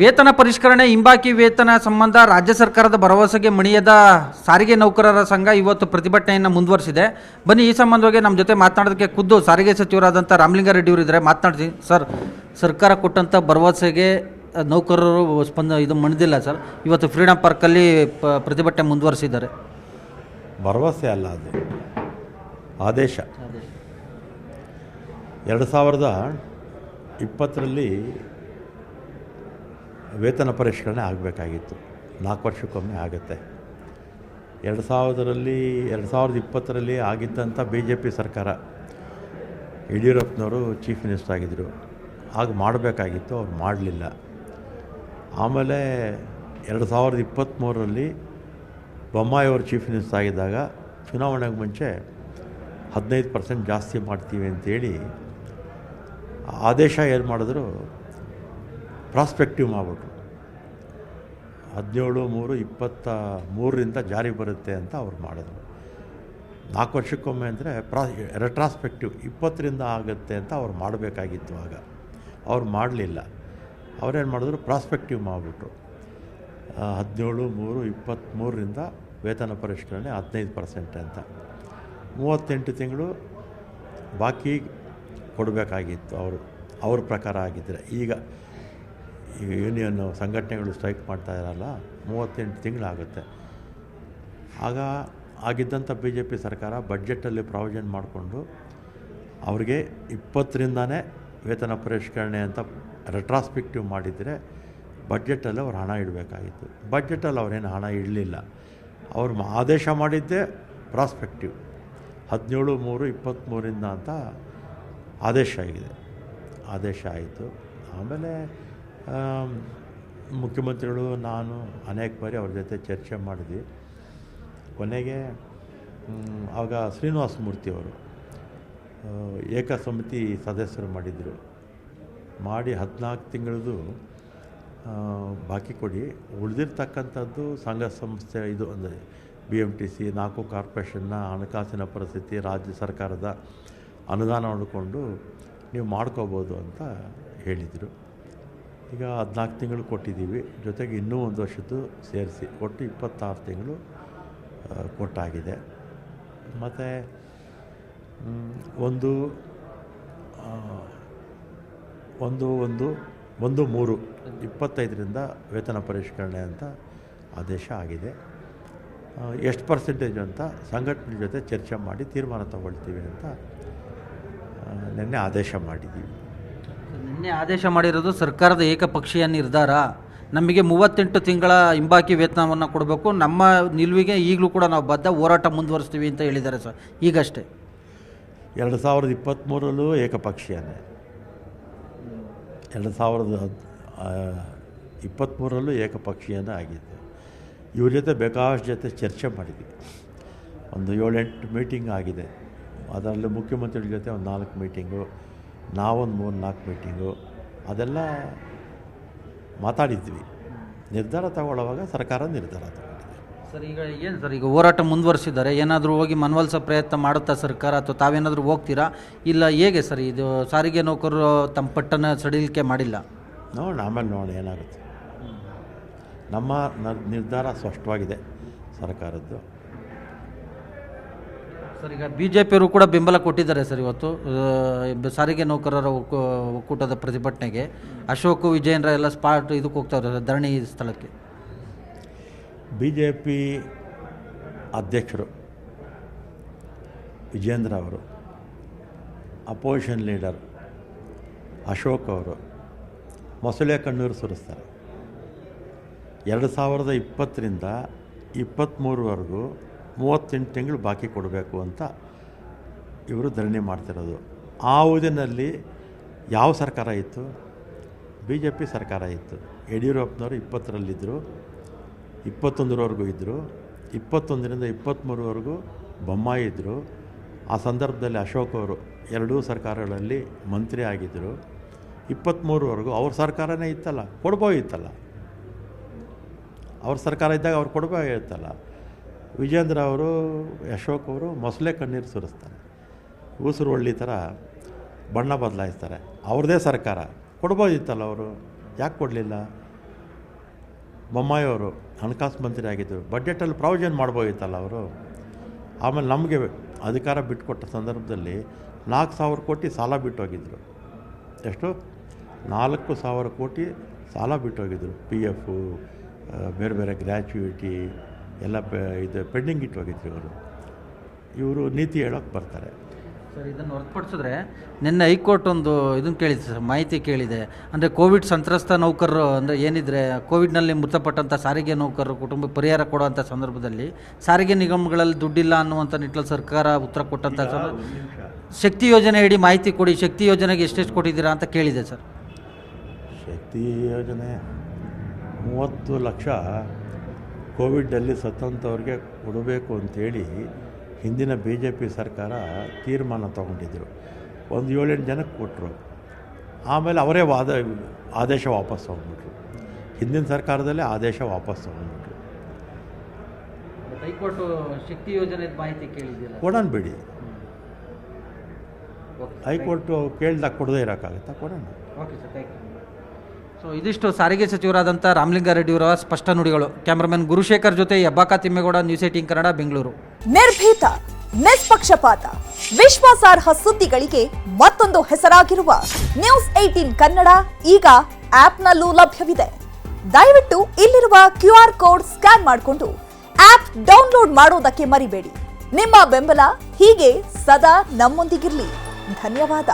ವೇತನ ಪರಿಷ್ಕರಣೆ ಹಿಂಬಾಕಿ ವೇತನ ಸಂಬಂಧ ರಾಜ್ಯ ಸರ್ಕಾರದ ಭರವಸೆಗೆ ಮಣಿಯದ ಸಾರಿಗೆ ನೌಕರರ ಸಂಘ ಇವತ್ತು ಪ್ರತಿಭಟನೆಯನ್ನು ಮುಂದುವರಿಸಿದೆ. ಬನ್ನಿ ಈ ಸಂಬಂಧವಾಗಿ ನಮ್ಮ ಜೊತೆ ಮಾತನಾಡೋದಕ್ಕೆ ಖುದ್ದು ಸಾರಿಗೆ ಸಚಿವರಾದಂಥ ರಾಮಲಿಂಗಾರೆಡ್ಡಿ ಅವರು ಇದ್ದಾರೆ. ಮಾತನಾಡ್ತೀನಿ ಸರ್ ಸರ್ಕಾರ ಕೊಟ್ಟಂಥ ಭರವಸೆಗೆ ನೌಕರರು ಸ್ಪಂದ ಇದು ಮಣಿದಿಲ್ಲ ಸರ್. ಇವತ್ತು ಫ್ರೀಡಮ್ ಪಾರ್ಕಲ್ಲಿ ಪ ಪ್ರತಿಭಟನೆ ಮುಂದುವರಿಸಿದ್ದಾರೆ. ಭರವಸೆ ಅಲ್ಲ ಅದು. ಆದೇಶ. ಎರಡು ಸಾವಿರದ ಇಪ್ಪತ್ತರಲ್ಲಿ ವೇತನ ಪರಿಷ್ಕರಣೆ ಆಗಬೇಕಾಗಿತ್ತು. ನಾಲ್ಕು ವರ್ಷಕ್ಕೊಮ್ಮೆ ಆಗುತ್ತೆ. ಎರಡು ಸಾವಿರದರಲ್ಲಿ ಎರಡು ಸಾವಿರದ ಇಪ್ಪತ್ತರಲ್ಲಿ ಆಗಿದ್ದಂಥ ಬಿ ಜೆ ಪಿ ಸರ್ಕಾರ, ಯಡಿಯೂರಪ್ಪನವರು ಚೀಫ್ ಮಿನಿಸ್ಟರ್ ಆಗಿದ್ದರು ಆಗ ಮಾಡಬೇಕಾಗಿತ್ತು, ಅವ್ರು ಮಾಡಲಿಲ್ಲ. ಆಮೇಲೆ ಎರಡು ಸಾವಿರದ ಇಪ್ಪತ್ತ್ಮೂರರಲ್ಲಿ ಬೊಮ್ಮಾಯಿ ಅವರು ಚೀಫ್ ಮಿನಿಸ್ಟರ್ ಆಗಿದ್ದಾಗ ಚುನಾವಣೆಗೆ ಮುಂಚೆ ಹದಿನೈದು ಪರ್ಸೆಂಟ್ ಜಾಸ್ತಿ ಮಾಡ್ತೀವಿ ಅಂತೇಳಿ ಆದೇಶ ಏನು ಮಾಡಿದ್ರು ಪ್ರಾಸ್ಪೆಕ್ಟಿವ್ ಮಾಡಿಬಿಟ್ರು. ಹದಿನೇಳು, ಮೂರು, ಇಪ್ಪತ್ತ ಮೂರರಿಂದ ಜಾರಿ ಬರುತ್ತೆ ಅಂತ ಅವ್ರು ಮಾಡಿದ್ರು. ನಾಲ್ಕು ವರ್ಷಕ್ಕೊಮ್ಮೆ ಅಂದರೆ ಪ್ರಾ ರೆಟ್ರಾಸ್ಪೆಕ್ಟಿವ್ ಇಪ್ಪತ್ತರಿಂದ ಆಗುತ್ತೆ ಅಂತ ಅವ್ರು ಮಾಡಬೇಕಾಗಿತ್ತು ಆಗ. ಅವ್ರು ಮಾಡಲಿಲ್ಲ. ಅವ್ರೇನು ಮಾಡಿದ್ರು? ಪ್ರಾಸ್ಪೆಕ್ಟಿವ್ ಮಾಡಿಬಿಟ್ರು. ಹದಿನೇಳು, ಮೂರು ಇಪ್ಪತ್ತ್ಮೂರರಿಂದ ವೇತನ ಪರಿಷ್ಕರಣೆ ಹದಿನೈದು ಪರ್ಸೆಂಟ್ ಅಂತ. ಮೂವತ್ತೆಂಟು ತಿಂಗಳು ಬಾಕಿ ಕೊಡಬೇಕಾಗಿತ್ತು ಅವರು. ಅವ್ರ ಪ್ರಕಾರ ಆಗಿದ್ದರೆ ಈಗ ಈಗ ಯೂನಿಯನ್ ಸಂಘಟನೆಗಳು ಸ್ಟ್ರೈಕ್ ಮಾಡ್ತಾ ಇರಲ್ಲ ಮೂವತ್ತೆಂಟು ತಿಂಗಳಾಗುತ್ತೆ. ಆಗ ಆಗಿದ್ದಂಥ ಬಿ ಜೆ ಪಿ ಸರ್ಕಾರ ಬಡ್ಜೆಟಲ್ಲಿ ಪ್ರಾವಿಷನ್ ಮಾಡಿಕೊಂಡು ಅವ್ರಿಗೆ ಇಪ್ಪತ್ತರಿಂದನೇ ವೇತನ ಪರಿಷ್ಕರಣೆ ಅಂತ ರೆಟ್ರಾಸ್ಪೆಕ್ಟಿವ್ ಮಾಡಿದರೆ ಬಡ್ಜೆಟಲ್ಲಿ ಅವ್ರು ಹಣ ಇಡಬೇಕಾಗಿತ್ತು. ಬಜೆಟಲ್ಲಿ ಅವರೇನು ಹಣ ಇಡಲಿಲ್ಲ. ಅವ್ರು ಆದೇಶ ಮಾಡಿದ್ದೇ ಪ್ರಾಸ್ಪೆಕ್ಟಿವ್ ಹದಿನೇಳು ಮೂರು ಇಪ್ಪತ್ತ್ಮೂರಿಂದ ಅಂತ ಆದೇಶ ಆಗಿದೆ. ಆದೇಶ ಆಯಿತು. ಆಮೇಲೆ ಆಮ್, ಮುಖ್ಯಮಂತ್ರಿಗಳು ನಾನು ಅನೇಕ ಬಾರಿ ಅವ್ರ ಜೊತೆ ಚರ್ಚೆ ಮಾಡಿದ್ವಿ. ಕೊನೆಗೆ ಆಗ ಶ್ರೀನಿವಾಸ ಮೂರ್ತಿ ಅವರು ಆ, ಏಕ ಸಮಿತಿ ಸದಸ್ಯರು ಮಾಡಿದ್ದರು ಮಾಡಿ ಹದಿನಾಲ್ಕು ತಿಂಗಳದು ಬಾಕಿ ಕೊಡಿ. ಉಳಿದಿರ್ತಕ್ಕಂಥದ್ದು ಸಂಘ ಸಂಸ್ಥೆ ಇದು ಅಂದರೆ ಬಿ ಎಂ ಟಿ ಸಿ ನಾಲ್ಕು ಕಾರ್ಪೊರೇಷನ್ನ ಹಣಕಾಸಿನ ಪರಿಸ್ಥಿತಿ ರಾಜ್ಯ ಸರ್ಕಾರದ ಅನುದಾನ ನೋಡಿಕೊಂಡು ನೀವು ಮಾಡ್ಕೋಬೋದು ಅಂತ ಹೇಳಿದರು. ಈಗ ಹದಿನಾಲ್ಕು ತಿಂಗಳು ಕೊಟ್ಟಿದ್ದೀವಿ. ಜೊತೆಗೆ ಇನ್ನೂ ಒಂದು ವರ್ಷದ್ದು ಸೇರಿಸಿ. ಒಟ್ಟು ಇಪ್ಪತ್ತಾರು ತಿಂಗಳು ಕೊಟ್ಟಾಗಿದೆ. ಮತ್ತು ಒಂದು ಒಂದು ಒಂದು ಒಂದು, ಮೂರು, ಇಪ್ಪತ್ತೈದರಿಂದ ವೇತನ ಪರಿಷ್ಕರಣೆ ಅಂತ ಆದೇಶ ಆಗಿದೆ. ಎಷ್ಟು ಪರ್ಸೆಂಟೇಜ್ ಅಂತ ಸಂಘಟನೆ ಜೊತೆ ಚರ್ಚೆ ಮಾಡಿ ತೀರ್ಮಾನ ತಗೊಳ್ತೀವಿ ಅಂತ ನಿನ್ನೆ ಆದೇಶ ಮಾಡಿದ್ದೀವಿ. ನಿನ್ನೆ ಆದೇಶ ಮಾಡಿರೋದು ಸರ್ಕಾರದ ಏಕಪಕ್ಷೀಯ ನಿರ್ಧಾರ. ನಮಗೆ ಮೂವತ್ತೆಂಟು ತಿಂಗಳ ಹಿಂಬಾಕಿ ವೇತನವನ್ನು ಕೊಡಬೇಕು. ನಮ್ಮ ನಿಲುವಿಗೆ ಈಗಲೂ ಕೂಡ ನಾವು ಬದ್ಧ ಹೋರಾಟ ಮುಂದುವರಿಸ್ತೀವಿ ಅಂತ ಹೇಳಿದ್ದಾರೆ ಸರ್. ಈಗಷ್ಟೇ. ಎರಡು ಸಾವಿರದ ಇಪ್ಪತ್ತ್ಮೂರಲ್ಲೂ ಏಕಪಕ್ಷೀಯನೇ. ಎರಡು ಸಾವಿರದ ಇಪ್ಪತ್ತ್ಮೂರಲ್ಲೂ ಏಕಪಕ್ಷೀಯನೇ ಆಗಿತ್ತು. ಇವ್ರ ಜೊತೆ ಬೇಕಾದಷ್ಟು ಜೊತೆ ಚರ್ಚೆ ಮಾಡಿದ್ವಿ. ಒಂದು ಏಳೆಂಟು ಮೀಟಿಂಗ್ ಆಗಿದೆ. ಅದರಲ್ಲಿ ಮುಖ್ಯಮಂತ್ರಿಗಳ ಜೊತೆ ಒಂದು ನಾಲ್ಕು ಮೀಟಿಂಗು. ನಾವೊಂದು ಮೂರು ನಾಲ್ಕು ಮೀಟಿಂಗು ಅದೆಲ್ಲ ಮಾತಾಡಿದ್ವಿ. ನಿರ್ಧಾರ ತಗೊಳ್ಳುವಾಗ ಸರ್ಕಾರ ನಿರ್ಧಾರ ತಗೊಂಡಿದೆ. ಸರ್ ಈಗ ಏನು ಸರ್ ಈಗ ಹೋರಾಟ ಮುಂದುವರಿಸಿದ್ದಾರೆ ಏನಾದರೂ ಹೋಗಿ ಮನವೊಲಿಸೋ ಪ್ರಯತ್ನ ಮಾಡುತ್ತಾ ಸರ್ಕಾರ ಅಥವಾ ತಾವೇನಾದರೂ ಹೋಗ್ತೀರಾ? ಇಲ್ಲ ಹೇಗೆ ಸರ್ ಇದು ಸಾರಿಗೆ ನೌಕರರು ತಮ್ಮ ಪಟ್ಟನ ಸಡಿಲಿಕೆ ಮಾಡಿಲ್ಲ? ನೋಡೋಣ ಆಮೇಲೆ ನೋಡೋಣ ಏನಾಗುತ್ತೆ. ನಮ್ಮ ನಿರ್ಧಾರ ಸ್ಪಷ್ಟವಾಗಿದೆ ಸರ್ಕಾರದ್ದು. ಸರ್, ಈಗ ಬಿ ಜೆ ಪಿಯವರು ಕೂಡ ಬೆಂಬಲ ಕೊಟ್ಟಿದ್ದಾರೆ ಸರ್ ಇವತ್ತು. ಸಾರಿಗೆ ನೌಕರರ ಒಕ್ಕೂ- ಒಕ್ಕೂಟದ ಪ್ರತಿಭಟನೆಗೆ. ಅಶೋಕ್, ವಿಜಯೇಂದ್ರ ಎಲ್ಲ ಸ್ಪಾಟ್ ಇದಕ್ಕೆ ಹೋಗ್ತಾರೆ ಸರ್, ಧರಣಿ ಸ್ಥಳಕ್ಕೆ. ಬಿ ಜೆ ಪಿ ಅಧ್ಯಕ್ಷರು ವಿಜೇಂದ್ರ ಅವರು, ಅಪೋಸಿಷನ್ ಲೀಡರ್ ಅಶೋಕ್ ಅವರು ಮೊಸಳೆ ಕಣ್ಣೀರು ಸುರಿಸ್ತಾರೆ. ಎರಡು ಸಾವಿರದ ಇಪ್ಪತ್ತರಿಂದ ಇಪ್ಪತ್ತ್ಮೂರವರೆಗೂ ಮೂವತ್ತೆಂಟು ತಿಂಗಳು ಬಾಕಿ ಕೊಡಬೇಕು ಅಂತ ಇವರು ಧರಣಿ ಮಾಡ್ತಿರೋದು. ಆ ಅವಧಿನಲ್ಲಿ ಯಾವ ಸರ್ಕಾರ ಇತ್ತು? ಬಿ ಜೆ ಪಿ ಸರ್ಕಾರ ಇತ್ತು. ಯಡಿಯೂರಪ್ಪನವರು ಇಪ್ಪತ್ತರಲ್ಲಿದ್ದರು, ಇಪ್ಪತ್ತೊಂದರವರೆಗೂ ಇದ್ದರು, ಇಪ್ಪತ್ತೊಂದರಿಂದ ಇಪ್ಪತ್ತ್ಮೂರವರೆಗೂ ಬೊಮ್ಮಾಯಿ ಇದ್ದರು. ಆ ಸಂದರ್ಭದಲ್ಲಿ ಅಶೋಕ್ ಅವರು ಎರಡೂ ಸರ್ಕಾರಗಳಲ್ಲಿ ಮಂತ್ರಿ ಆಗಿದ್ದರು. ಇಪ್ಪತ್ತ್ಮೂರವರೆಗೂ ಅವ್ರ ಸರ್ಕಾರನೇ ಇತ್ತಲ್ಲ ಕೊಡ್ಬೋದಿತ್ತಲ್ಲ ಅವ್ರ ಸರ್ಕಾರ ಇದ್ದಾಗ ಅವ್ರು ಕೊಡಬೇಕಾಗಿತ್ತಲ್ಲ ವಿಜೇಂದ್ರ ಅವರು, ಅಶೋಕ್ ಅವರು ಮೊಸಳೆ ಕಣ್ಣೀರು ಸುರಿಸ್ತಾರೆ. ಉಸಿರು ಒಳ್ಳಿ ಥರ ಬಣ್ಣ ಬದಲಾಯಿಸ್ತಾರೆ. ಅವ್ರದ್ದೇ ಸರ್ಕಾರ. ಕೊಡ್ಬೋದಿತ್ತಲ್ಲ ಅವರು? ಯಾಕೆ ಕೊಡಲಿಲ್ಲ? ಬೊಮ್ಮಾಯಿಯವರು ಹಣಕಾಸು ಮಂತ್ರಿ ಆಗಿದ್ದರು ಬಜೆಟಲ್ಲಿ ಪ್ರಾವಿಷನ್ ಮಾಡ್ಬೋದಿತ್ತಲ್ಲ ಅವರು? ಆಮೇಲೆ ನಮಗೆ ಅಧಿಕಾರ ಬಿಟ್ಟುಕೊಟ್ಟ ಸಂದರ್ಭದಲ್ಲಿ ನಾಲ್ಕು ಸಾವಿರ ಕೋಟಿ ಸಾಲ ಬಿಟ್ಟೋಗಿದ್ರು. ಎಷ್ಟು? ನಾಲ್ಕು ಸಾವಿರ ಕೋಟಿ ಸಾಲ ಬಿಟ್ಟೋಗಿದ್ರು. ಪಿ ಎಫು, ಬೇರೆ ಬೇರೆ ಗ್ರ್ಯಾಚುಯಿಟಿ ಎಲ್ಲ ಪೆ ಇದು ಪೆಂಡಿಂಗ್ ಇಟ್ಟೋಗಿದ್ರು ಇವರು. ಇವರು ನೀತಿ ಹೇಳೋಕ್ಕೆ ಬರ್ತಾರೆ. ಸರ್ ಇದನ್ನು ಹೊರತುಪಡಿಸಿದ್ರೆ ನಿನ್ನೆ ಹೈಕೋರ್ಟ್ ಒಂದು ಇದನ್ನು ಕೇಳಿದೆ ಸರ್ ಮಾಹಿತಿ ಕೇಳಿದೆ. ಅಂದರೆ ಕೋವಿಡ್ ಸಂತ್ರಸ್ತ ನೌಕರರು ಅಂದರೆ ಏನಿದ್ರೆ ಕೋವಿಡ್ನಲ್ಲಿ ಮೃತಪಟ್ಟಂಥ ಸಾರಿಗೆ ನೌಕರರು ಕುಟುಂಬ ಪರಿಹಾರ ಕೊಡುವಂಥ ಸಂದರ್ಭದಲ್ಲಿ ಸಾರಿಗೆ ನಿಗಮಗಳಲ್ಲಿ ದುಡ್ಡಿಲ್ಲ ಅನ್ನುವಂಥ ನಿಟ್ಟಲ್ಲಿ ಸರ್ಕಾರ ಉತ್ತರ ಕೊಟ್ಟಂಥ ಶಕ್ತಿ ಯೋಜನೆ ಅಡಿ ಮಾಹಿತಿ ಕೊಡಿ ಶಕ್ತಿ ಯೋಜನೆಗೆ ಎಷ್ಟೆಷ್ಟು ಕೊಟ್ಟಿದ್ದೀರಾ ಅಂತ ಕೇಳಿದೆ ಸರ್. ಶಕ್ತಿ ಯೋಜನೆ ಮೂವತ್ತು ಲಕ್ಷ ಕೋವಿಡಲ್ಲಿ ಸತ್ತಂಥವ್ರಿಗೆ ಕೊಡಬೇಕು ಅಂಥೇಳಿ ಹಿಂದಿನ ಬಿ ಜೆ ಪಿ ಸರ್ಕಾರ ತೀರ್ಮಾನ ತಗೊಂಡಿದ್ದರು ಒಂದು ಏಳೆಂಟು ಜನಕ್ಕೆ ಕೊಟ್ಟರು ಆಮೇಲೆ ಅವರೇ ವಾದ ಆದೇಶ ವಾಪಸ್ ತೊಗೊಂಡ್ಬಿಟ್ರು. ಹಿಂದಿನ ಸರ್ಕಾರದಲ್ಲೇ ಆದೇಶ ವಾಪಸ್ ತೊಗೊಂಡ್ಬಿಟ್ರು. ಹೈಕೋರ್ಟ್ ಶಕ್ತಿ ಯೋಜನೆ ಮಾಹಿತಿ ಕೇಳಿದ್ದಿಲ್ಲ. ಕೊಡೋಣ ಬಿಡಿ. ಹೈಕೋರ್ಟು ಕೇಳ್ದಾಗ ಕೊಡದೇ ಇರೋಕ್ಕಾಗುತ್ತಾ? ಕೊಡೋಣ. Okay sir thank you. So ಇದಿಷ್ಟು ಸಾರಿಗೆ ಸಚಿವರಾದಂಥ ರಾಮಲಿಂಗಾರೆಡ್ಡಿಯವರ ಸ್ಪಷ್ಟ ನುಡಿಗಳು. ಕ್ಯಾಮ್ರಾಮನ್ ಗುರುಶೇಖರ್ ಜೊತೆ ಯಬ್ಬಾಕ ತಿಮ್ಮೇಗೌಡ ನ್ಯೂಸ್ ಏಟೀನ್ ಕನ್ನಡ, ಬೆಂಗಳೂರು. ನಿರ್ಭೀತ, ನಿಷ್ಪಕ್ಷಪಾತ, ವಿಶ್ವಾಸಾರ್ಹ ಸುದ್ದಿಗಳಿಗೆ ಮತ್ತೊಂದು ಹೆಸರಾಗಿರುವ ನ್ಯೂಸ್ ಏಟೀನ್ ಕನ್ನಡ ಈಗ ಆಪ್ನಲ್ಲೂ ಲಭ್ಯವಿದೆ. ದಯವಿಟ್ಟು ಇಲ್ಲಿರುವ ಕ್ಯೂ ಆರ್ ಕೋಡ್ ಸ್ಕ್ಯಾನ್ ಮಾಡಿಕೊಂಡು ಆಪ್ ಡೌನ್ಲೋಡ್ ಮಾಡೋದಕ್ಕೆ ಮರಿಬೇಡಿ. ನಿಮ್ಮ ಬೆಂಬಲ ಹೀಗೆ ಸದಾ ನಮ್ಮೊಂದಿಗಿರಲಿ. ಧನ್ಯವಾದ.